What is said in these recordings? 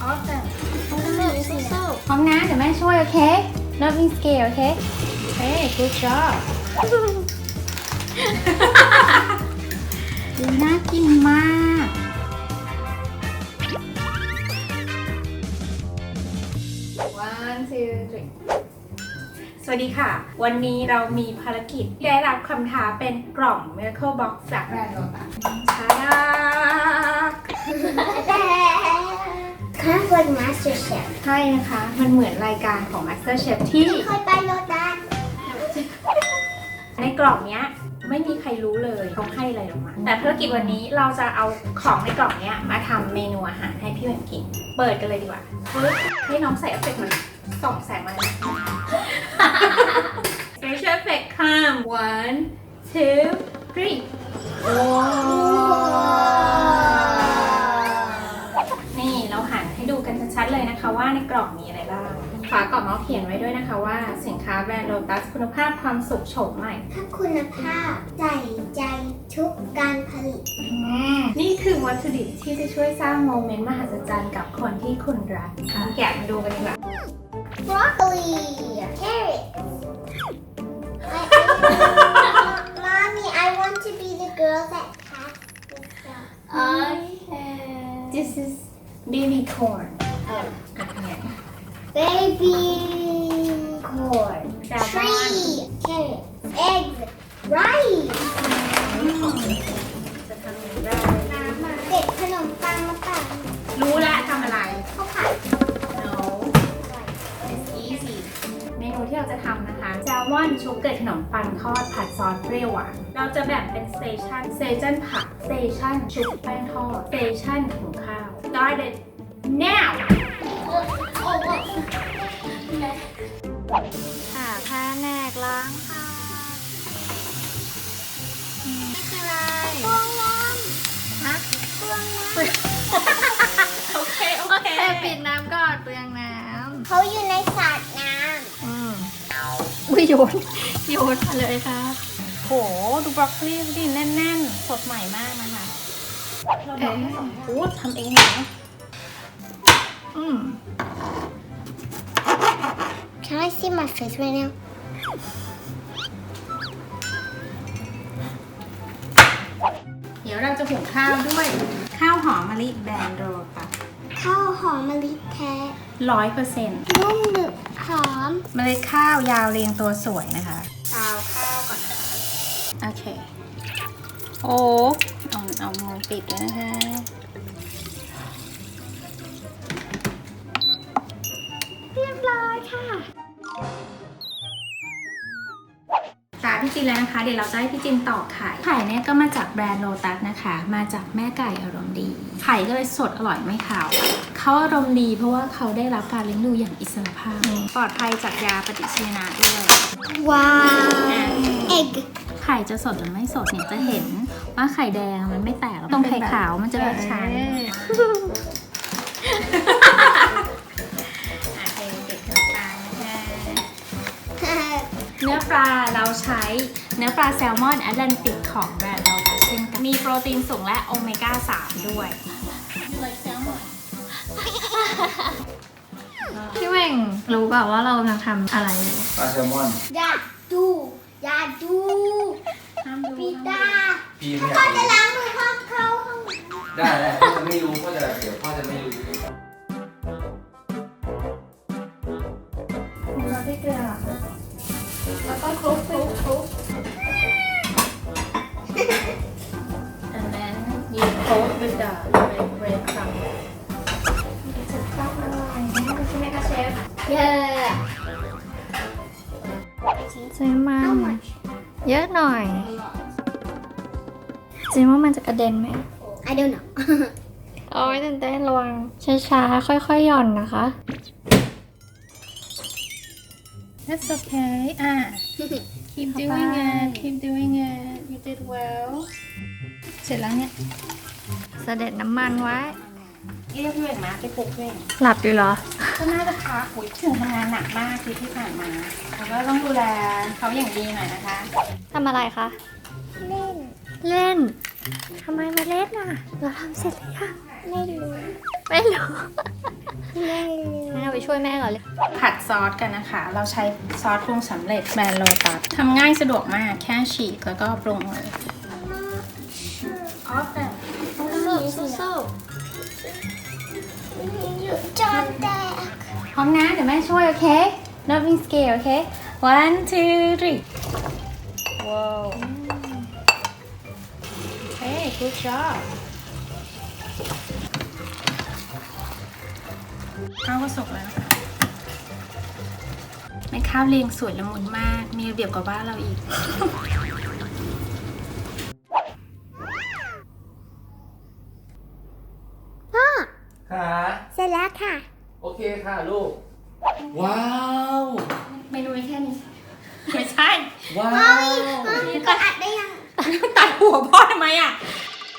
ออฟแต่สู้ๆพร้อมนะเดี๋ยวแม่ช่วยโอเค Loving scale โอเคเฮ้ good job ดูน่ากินมาก one two three สวัสดีค่ะ วันนี้เรามีภารกิจที่ได้รับคำท้าเป็นกล่อง Miracle Box จากแบรนด์โลตัสชาดาข้าวคนมาสเตอร์เชฟใช่นะคะ มันเหมือนรายการของ Master Chef ที่ เคยไปโรดัสในกล่องเนี้ยไม่มีใครรู้เลยเขาให้อะไรออกมา แต่ภารกิจวันนี้เราจะเอาของในกล่องเนี้ยมาทำเมนูอาหารให้พี่แหวนกิน เปิดกันเลยดีกว่าปึ๊บให้น้องใส่เอฟเฟกต์มันส่องแสงมาเลย Special effect come one two three นี่ เลยนะคะว่าในกล่องมีอะไรบ้างฝากล่องเขาเขียนไว้ด้วยนะคะว่า สินค้าแบรนด์โลตัสคุณภาพความสุขโฉมใหม่ ถ้าคุณภาพใส่ใจทุกการผลิต นี่คือวัตถุดิบที่จะช่วยสร้างโมเมนต์มหัศจรรย์กับคนที่คุณรักค่ะแกะมาดูกันดีกว่า นูที่เราจะทำนะคะแซลมอนชุบเกล็ดขนมปังทอดผัดซอสเปรี้ยวหวานเราจะแบ่งเป็นสเตชันสเตชันผักสเตชันชุบแป้งทอดสเตชันหุงข้าว started now ค่ะผ้าแนกล้างค่ะนี่คืออะไรเปลืองน้ฮะำเปลืองน้โอเค โอโอเคเค ปิดน้ำก่อนเปลืองน้ำเขาอยู่ในสระน้ำอืม อุ้ยโยนโยนมาเลยครับโหดูบรอกโคลีดิแน่นๆ สดใหม่มากนะคะ เราบอกให้สองพูดทำเองเหรออืมำ Can I see my face right now เดี๋ยวเราจะหุงข้าวด้วย ข้าวหอมมะลิแบรนด์โรตัสข้าวหอมมะลิแท้ร้อยเปอร์เซ็นต์นุ่มหนึบ หอมเมล็ดข้าวยาวเรียงตัวสวยนะคะซาวข้าวก่อนนะคะโอเค โอ้เอาเอามือปิดด้วยนะคะเรียบร้อยค่ะ จินแล้วนะคะ เดี๋ยวเราจะให้พี่จินตอกไข่ไข่เนี่ยก็มาจากแบรนด์โลตัสนะคะ มาจากแม่ไก่อารมณ์ดี ไข่ก็เลยสดอร่อยไม่ขาวเขาอารมณ์ดีเพราะว่าเขาได้รับการเลี้ยงดูอย่างอิสรภาพ ปลอดภัยจากยาปฏิชีวนะด้วย ว้าว egg ไข่จะสดหรือไม่สดเนี่ยจะเห็นว่าไข่แดงมันไม่แตกหรอกตรงไข่ขาวมันจะแบบชั้น ปลาเราใช้เนื้อปลาแซลมอนแอตแลนติกของแบรนด์เราเช่นกันมีโปรตีนสูงและโอเมก้า 3 ด้วยพี่เว่งรู้เปล่าว่าเรากำลังทำอะไรอยู่ปลาแซลมอน อย่าดู อย่าดู ห้ามดูปีตา พี่ไม่อพ่อยากจะล้างมือห้อ you coat with the red bread crumb จะเข้าอร่อยนะคะใช่ไหมคะเชฟเย้ใช่มันเยอะหน่อยจริงว่ามันจะกระเด็นไหม I don't know โอ้ยตื่นเต้นระวังช้าๆ ค่อยๆ หย่อนนะคะ That's okay อะ keep doing it keep doing it you did well เสร็จแล้วเนี่ย เสด็จน้ำมันไว้ เรียกพี่เวงมาไปปลุกเวงหลับอยู่เหรอ ก็น่าจะพักอุ้ยถึงทำงานหนักมากที่ที่ผ่านมาแล้วก็ต้องดูแลเขาอย่างดีหน่อยนะคะทำอะไรคะ เล่น เล่น ทำไมไม่เล่นอะ เราทำเสร็จแล้วไม่รู้ไม่รู้งั้นเราไปช่วยแม่ก่อนเลย ผัดซอสกันนะคะ เราใช้ซอสปรุงสำเร็จแบรนด์โลตัสทำง่ายสะดวกมากแค่ฉีกแล้วก็ปรุงเลย I'm not sure. ออ ร้อมนะ เดี๋ยวแม่ช่วย โอเค not being scared โอเค one two three ว้าวเฮ้ good job ข้าวก็สุกแล้วนะคะแม่ข้าวเรียงสวยละมุนมาก มีระเบียบกว่าบ้านเราอีก พ่อ ค่ะ เสร็จแล้วค่ะ โอเคค่ะลูก ว้าว เมนูมีแค่นี้ ไม่ใช่ ว้าวก็อัดได้ยัง ตัดหัวพ่อทำไมอะ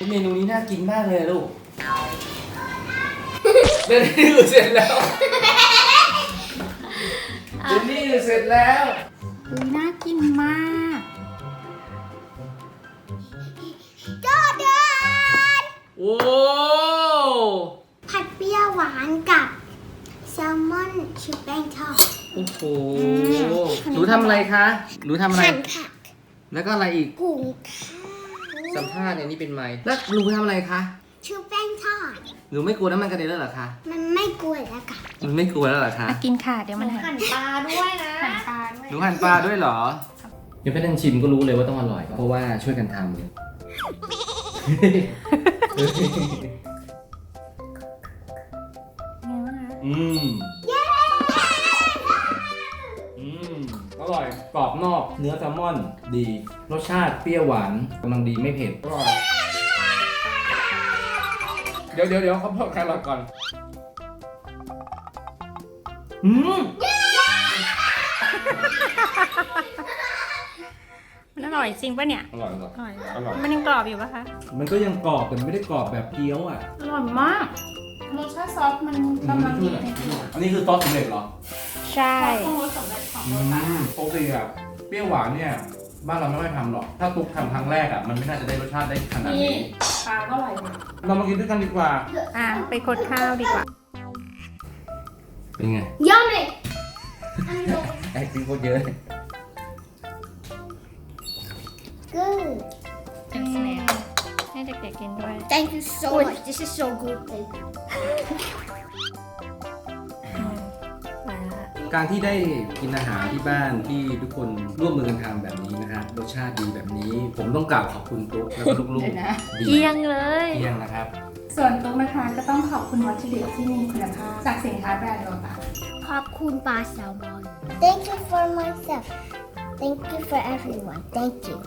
เมนูนี้น่ากินมากเลยอะลูกเดนนี่อยู่เสร็จแล้วเดนนี่อยู่เสร็จแล้ว อุ้ยน่ากินมาก ชุบแป้งทอด โอ้โห หนูทำอะไรคะ หนูทำอะไร หั่นผักแล้วก็อะไรอีกหุงสัมภาษณ์เนี่ยนี่เป็นไม้แล้วหนูทำอะไรคะ ชุบแป้งทอด หนูไม่กลัวน้ำมันกระเด็นแล้วเหรอคะ มันไม่กลัวแล้วค่ะหนูไม่กลัวแล้วเหรอคะมากินค่ะ เดี๋ยวมันหายหั่นปลาด้วยนะหั่นปลาด้วย หนูหั่นปลาด้วยเหรอ เดี๋ยวไปนั่งชิมก็รู้เลยว่าต้องอร่อย เพราะว่าช่วยกันทำอืม อร่อย กรอบนอก เนื้อแซลมอนดี รสชาติเปรี้ยวหวานกำลังดีไม่เผ็ด อร่อย เดี๋ยวเดี๋ยวเดี๋ยวเขาเพิ่มแครอทก่อน อืม มันอร่อยจริงปะเนี่ย อร่อยอร่อย อร่อย อร่อย มันยังกรอบอยู่ปะคะ มันก็ยังกรอบแต่ไม่ได้กรอบแบบเกี๊ยวอะ อร่อยมาก รสชาติซอสมันกำลังดีเลยอันนี้คือซอสสำเร็จเหรอ ใช่ปรุงรสสำเร็จของอืโลตัสมปกติอะเปรี้ยวหวานเนี่ย บ้านเราไม่ค่อยทำหรอก ถ้าตุ๊กทำครั้งแรกอะมันไม่น่าจะได้รสชาติได้ขนาดนี่นี้ ปลาก็อร่อยนะเรามากินด้วยกันดีกว่า อะไปกดข้าวดีกว่า เป็นไง Yummy ไอ้ซีโคตรเยอะ good เป็นสแน็คให้เด็กๆกินด้วย thank you so much this is so good thank you การที่ได้กินอาหารที่บ้านที่ทุกคนร่วมมือกันทำแบบนี้นะครับรสชาติดีแบบนี้ ผมต้องกล่าวขอบคุณตุ๊กแล้วก็ลูกเดี๋ยวนะ ๆดีเกลี้ยงเลยเที่ยงนะครับ ส่วนตุ๊กนะคะก็ต้องขอบคุณวัตถุดิบที่มีคุณภาพจากสินค้าแบรนด์โลตัส ขอบคุณปลาแซลมอน thank you for myself thank you for everyone thank you